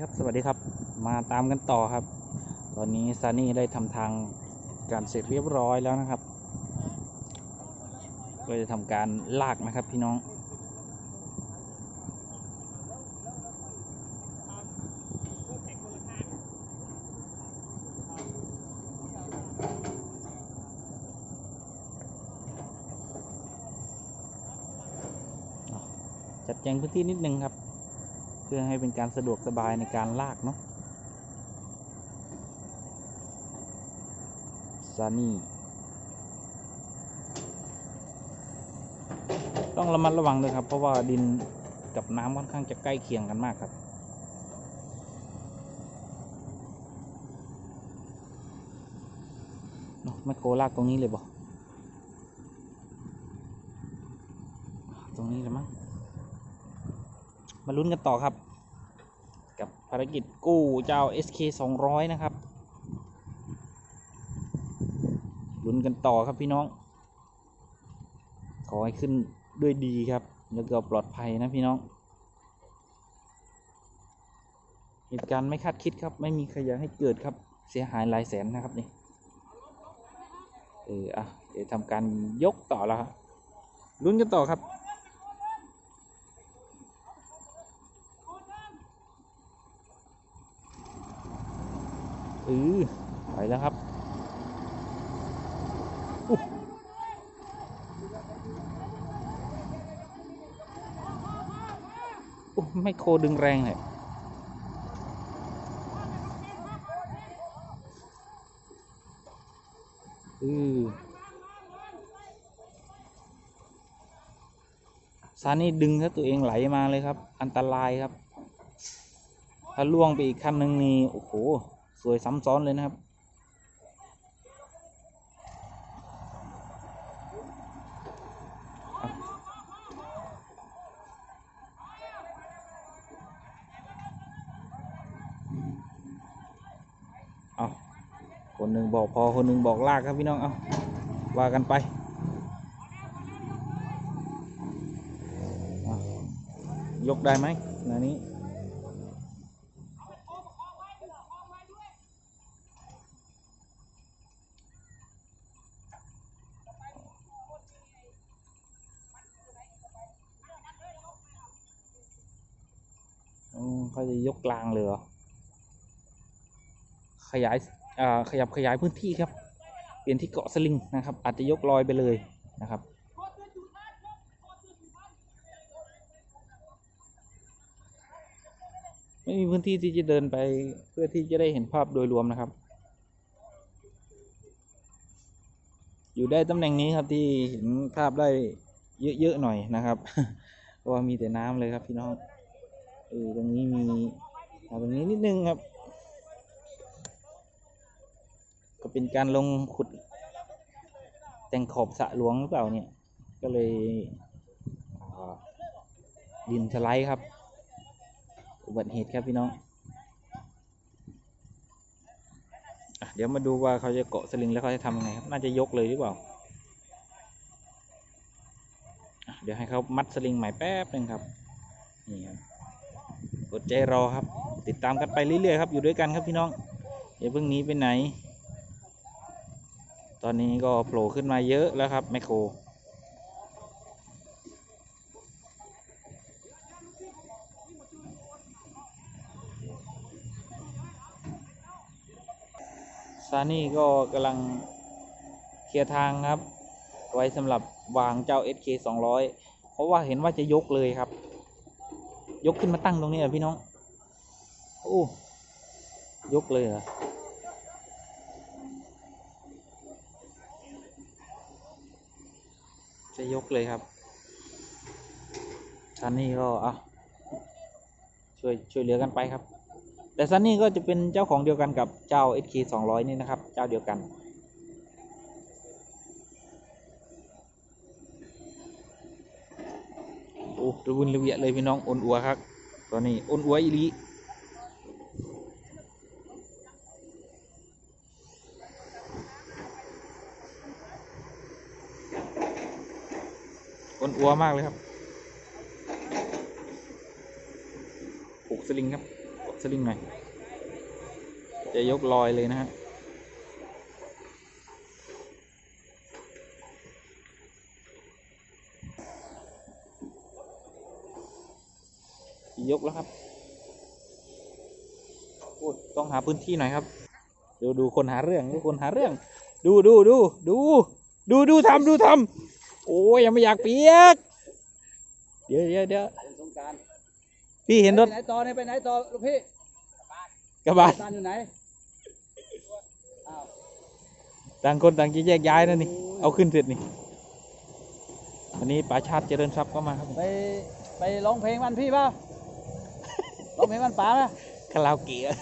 ครับ สวัสดีครับ มาตามกันต่อครับ ตอนนี้ซานี่ได้ทำทางการเสร็จเรียบร้อยแล้วนะครับ ก็จะทำการลากนะครับพี่น้อง จัดแจงพื้นที่นิดนึงครับ พื่อให้เป็นการสะดวกสบายในการลากเนาะซานี่ต้องระมัดระวังด้วยครับ เพราะว่าดินกับน้ำค่อนข้างจะใกล้เคียงกันมากครับเนอะไม่โคลากตรงนี้เลยบ่ตรงนี้เลยมั้ง มาลุ้นกันต่อครับ กับภารกิจกู้เจ้า SK 200 นะครับลุ้นกันต่อครับพี่น้อง ขอให้ขึ้นด้วยดีครับ แล้วก็ปลอดภัยนะพี่น้อง เหตุการณ์ไม่คาดคิดครับ ไม่มีใครอยากให้เกิดครับ เสียหายหลายแสนนะครับนี่ เออ อะ เดี๋ยวทำการยกต่อแล้วครับลุ้นกันต่อครับ ออไปแล้วครับอุ๊ยอุ๊ยไม่โคดึงแรงเลยเออซานี่ดึงถ้าตัวเองไหลมาเลยครับ อันตรายครับ ถ้าล่วงไปอีกขั้นหนึ่งนี่ โอ้โห สวยซ้ำซ้อนเลยนะครับ เอาคนหนึ่งบอกพอคนหนึ่งบอกลากครับพี่น้อง เอาว่ากันไปยกได้ไหมงาน เขาจะยกกลางเลยเหรอขยายขยับขยายพื้นที่ครับ เปลี่ยนที่เกาะสลิงนะครับ อาจจะยกลอยไปเลยนะครับไม่มีพื้นที่ที่จะเดินไปเพื่อที่จะได้เห็นภาพโดยรวมนะครับ อยู่ได้ตำแหน่งนี้ครับที่เห็นภาพได้เยอะๆหน่อยนะครับเพราะว่ามีแต่น้ำเลยครับพี่น้อง เออตรงนี้มีตรงนี้นิดนึงครับ ก็เป็นการลงขุด แต่งขอบสะหลวงหรือเปล่าเนี่ย ก็เลยดินสไลด์ครับ อุบัติเหตุครับพี่น้องอเดี๋ยวมาดูว่าเขาจะเกาะสลิงแล้วเขาจะทำยังไงครับ น่าจะยกเลยหรือเปล่า เดี๋ยวให้เขามัดสลิงใหม่แป๊บหนึ่งครับ อดใจรอครับ ติดตามกันไปเรื่อยๆครับอยู่ด้วยกันครับพี่น้องอย่าเพิ่งหนีไปไหน ตอนนี้ก็โผล่ขึ้นมาเยอะแล้วครับแมคโครซานี่ก็กำลังเคลียร์ทางครับ ไว้สำหรับวางเจ้า SK 200 เพราะว่าเห็นว่าจะยกเลยครับ ยกขึ้นมาตั้งตรงนี้เหรอพี่น้อง โอ้ยกเลยเหรอจะยกเลยครับซันนี่ก็เอาช่วยช่วยเหลือกันไปครับ แต่ซันนี่ก็จะเป็นเจ้าของเดียวกันกับเจ้า SK 200 นี่นะครับ เจ้าเดียวกัน โอ้ ระบุนระเบียเลยพี่น้องอ่อนอัวครับตอนนี้อ่อนอัวอีลีอ่อนอัวมากเลยครับผูกสลิงครับกดสลิงหน่อยจะยกลอยเลยนะฮะ ยกแล้วครับโอ้ยต้องหาพื้นที่หน่อยครับ ดูดูคนหาเรื่องดูคนหาเรื่อง ดูดูดูดูดูดูทำดูทำโอ้ยยังไม่อยากเปียก เดี๋ยวเดี๋ยวเดี๋ยวเป็นสงกรารพี่เห็นรถไปไหนต่อเนี่ยไปไหนต่อลูกพี่กระบะตานอยู่ไหนอ้าวต่างคนต่างจะแยกย้ายนะนี่ เอาขึ้นเสร็จนี่วันนี้ป๋าชาติเจริญทรัพย์ก็มาครับ ไปไปร้องเพลงวันพี่เปล่าร้องเพลงวันป๋าไหมคาราโอเกะ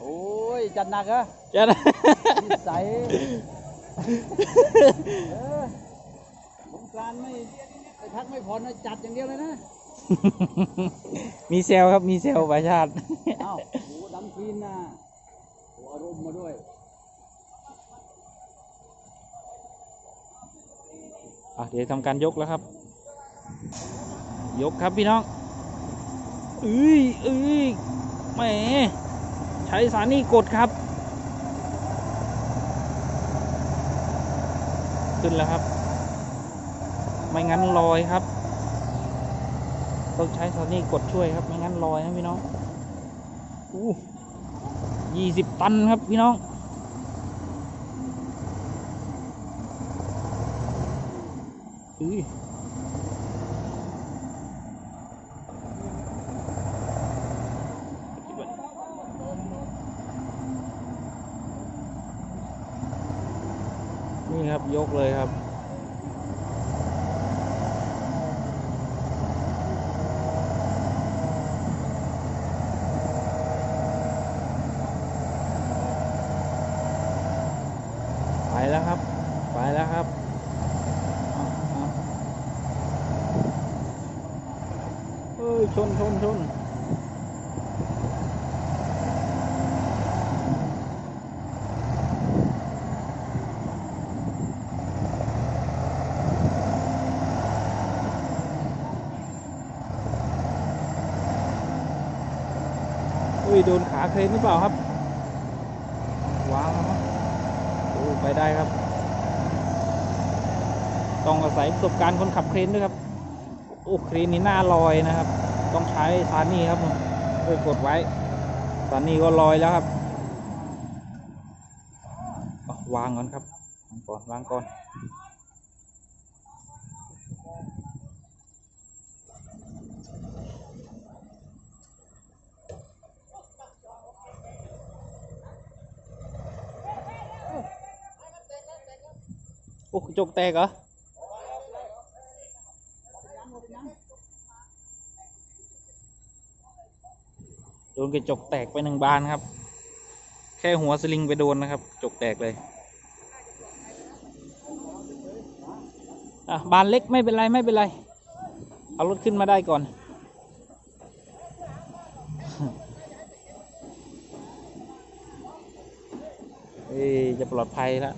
โอ้ย จัดหนักเหรอจะนะนิสัยเออสงกรารไม่ไปพักไม่ผ่อนนะจัดอย่างเดียวเลยนะ มีเซลครับมีเซลป๋าชาติอ้าวโอ้ดำคลีนนะโอ้อารมณ์มาด้วยอะเดี๋ยวทำการยกแล้วครับ ยกครับพี่น้อง เอ้ยเอ้ยแหมใช้สานี่กดครับ ขึ้นแล้วครับ ไม่งั้นลอยครับ ต้องใช้สานี่กดช่วยครับ ไม่งั้นลอยนะพี่น้องอู้ยี่สิบตันครับพี่น้องอุ้ย นี่ครับยกเลยครับ ไปแล้วครับ ไปแล้วครับเอาเอาเอ้ย ชนชนชนเฮ้ย โดนขา เครนหรือเปล่าครับวางแล้วครับโอ้ไปได้ครับ ต้องอาศัยประสบการณ์คนขับเครนด้วยครับโอ้เครนนี่หน้าลอยนะครับ ต้องใช้ซานี่ครับเพื่อกดไว้ซานี่ก็ลอยแล้วครับวางก่อนครับวางก่อนวางก่อน โอ้จกแตกเหรอโดนกระจกแตกไปหนึ่งบานครับ แค่หัวสลิงไปโดนนะครับ จกแตกเลยอะบานเล็กไม่เป็นไรไม่เป็นไร เอารถขึ้นมาได้ก่อน เอ้ยจะปลอดภัยแล้ว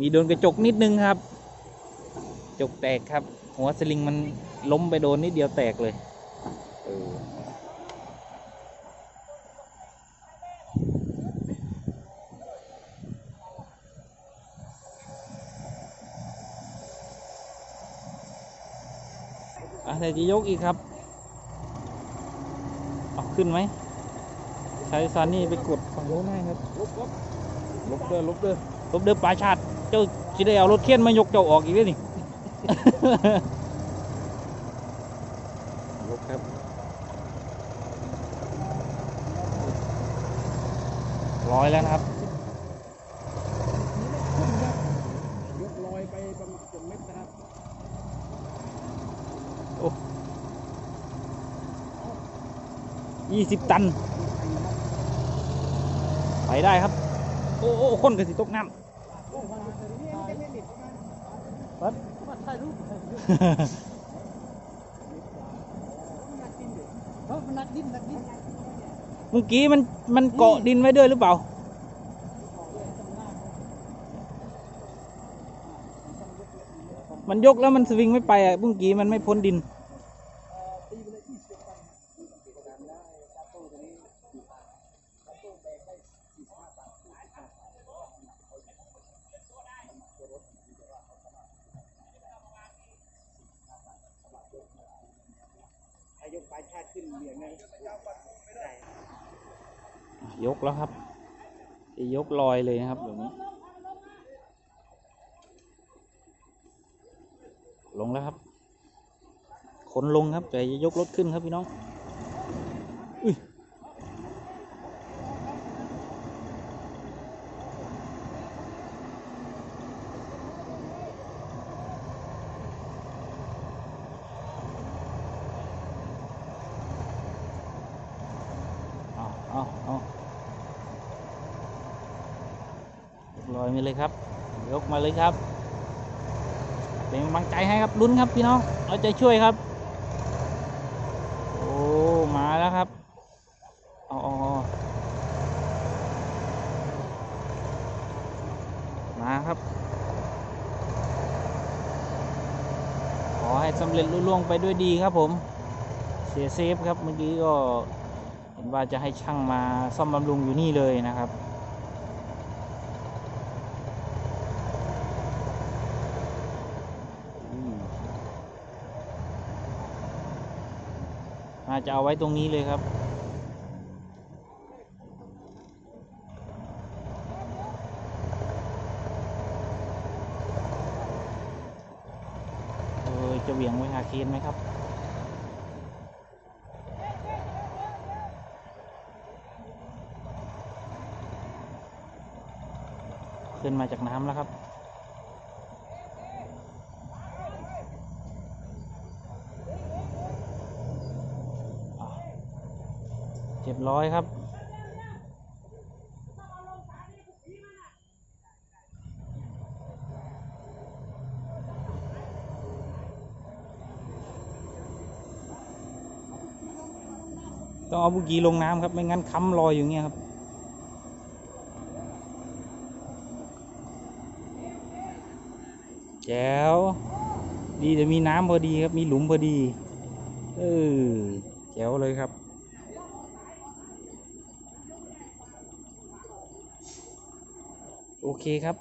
มีโดนกระจกนิดนึงครับกระจกแตกครับ หัวสลิงมันล้มไปโดนนิดเดียวแตกเลยเอออะแต่จะยกอีกครับเอาขึ้นไหม ใช้ซานี่ไปกดฝั่งโน้นให้ครับลุกลุกลบเด้อลบเด้อลบเด้อปลาชาติ เจ้าจะได้เอารถเคียนมายกเจ้าออกอีกด้วยนี่ลบครับร้อยแล้วนะครับ ยกลอยไปประมาณเกือบเมตรนะครับยี่สิบตัน ไปได้ครับ โอ้โอ้คนกระสิตกน้โอ้มาแต่นี่ไม่ได้ติดมามาถ่ายรูปถ่ายรูปำหนักดินดิเฮ้ยมันหนักดินหนักดินเมื่อกี้มันมันเกาะดินไว้ด้วยหรือเปล่ามันยกแล้วมันสวิงไม่ไปอะเมื่อกี้มันไม่พ้นดินตีไปเลยยี่สิบตัน ยกแล้วครับ จะยกลอยเลยนะครับแบบนี้ ลงแล้วครับ ขนลงครับแต่จะยกรถขึ้นครับพี่น้องอุ้ยเอาเอา อยมาเลยครับ ยกมาเลยครับ เป็นกำลังใจให้ครับลุ้นครับพี่น้อง เอาใจช่วยครับ โอ้ มาแล้วครับเอาเอมาครับ ขอให้สำเร็จลุล่วงไปด้วยดีครับผม เสียเซฟครับเมื่อกี้ก็เห็นว่าจะให้ช่างมาซ่อมบำรุงอยู่นี่เลยนะครับ น่าจะเอาไว้ตรงนี้เลยครับ เออจะเหวี่ยงไว้หาเคนไหมครับขึ้นมาจากน้ำแล้วครับ อะเจ็บร้อยครับ ต้องเอาบุกีลงน้ำครับ ไม่งั้นค้ำลอยอยู่างเงี้ยครับแจ๋วดีแต่มีน้ำพอดีครับ มีหลุมพอดี เออแจ๋วเลยครับ โอเคครับ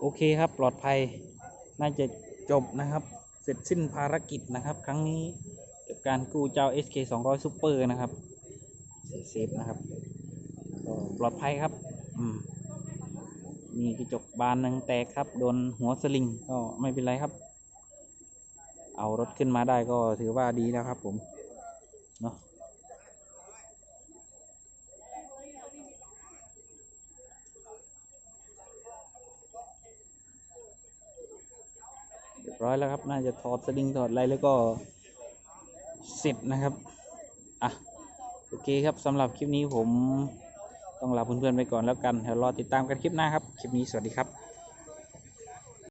โอเคครับปลอดภัย น่าจะจบนะครับ เสร็จสิ้นภารกิจนะครับ ครั้งนี้ การกู้เจ้า SK 200 Super นะครับเซฟนะครับก็ปลอดภัยครับมีกระจกบานหนึ่งแตกครับ โดนหัวสลิงก็ไม่เป็นไรครับ เอารถขึ้นมาได้ก็ถือว่าดีแล้วครับผมเนาะเรียบร้อยแล้วครับ น่าจะถอดสลิงถอดอะไรแล้วก็ สร็จนะครับ อะ โอเคครับสำหรับคลิปนี้ผมต้องลาเพื่อนๆไปก่อนแล้วกันเดี๋ยวรอติดตามกันคลิปหน้าครับ คลิปนี้สวัสดีครับ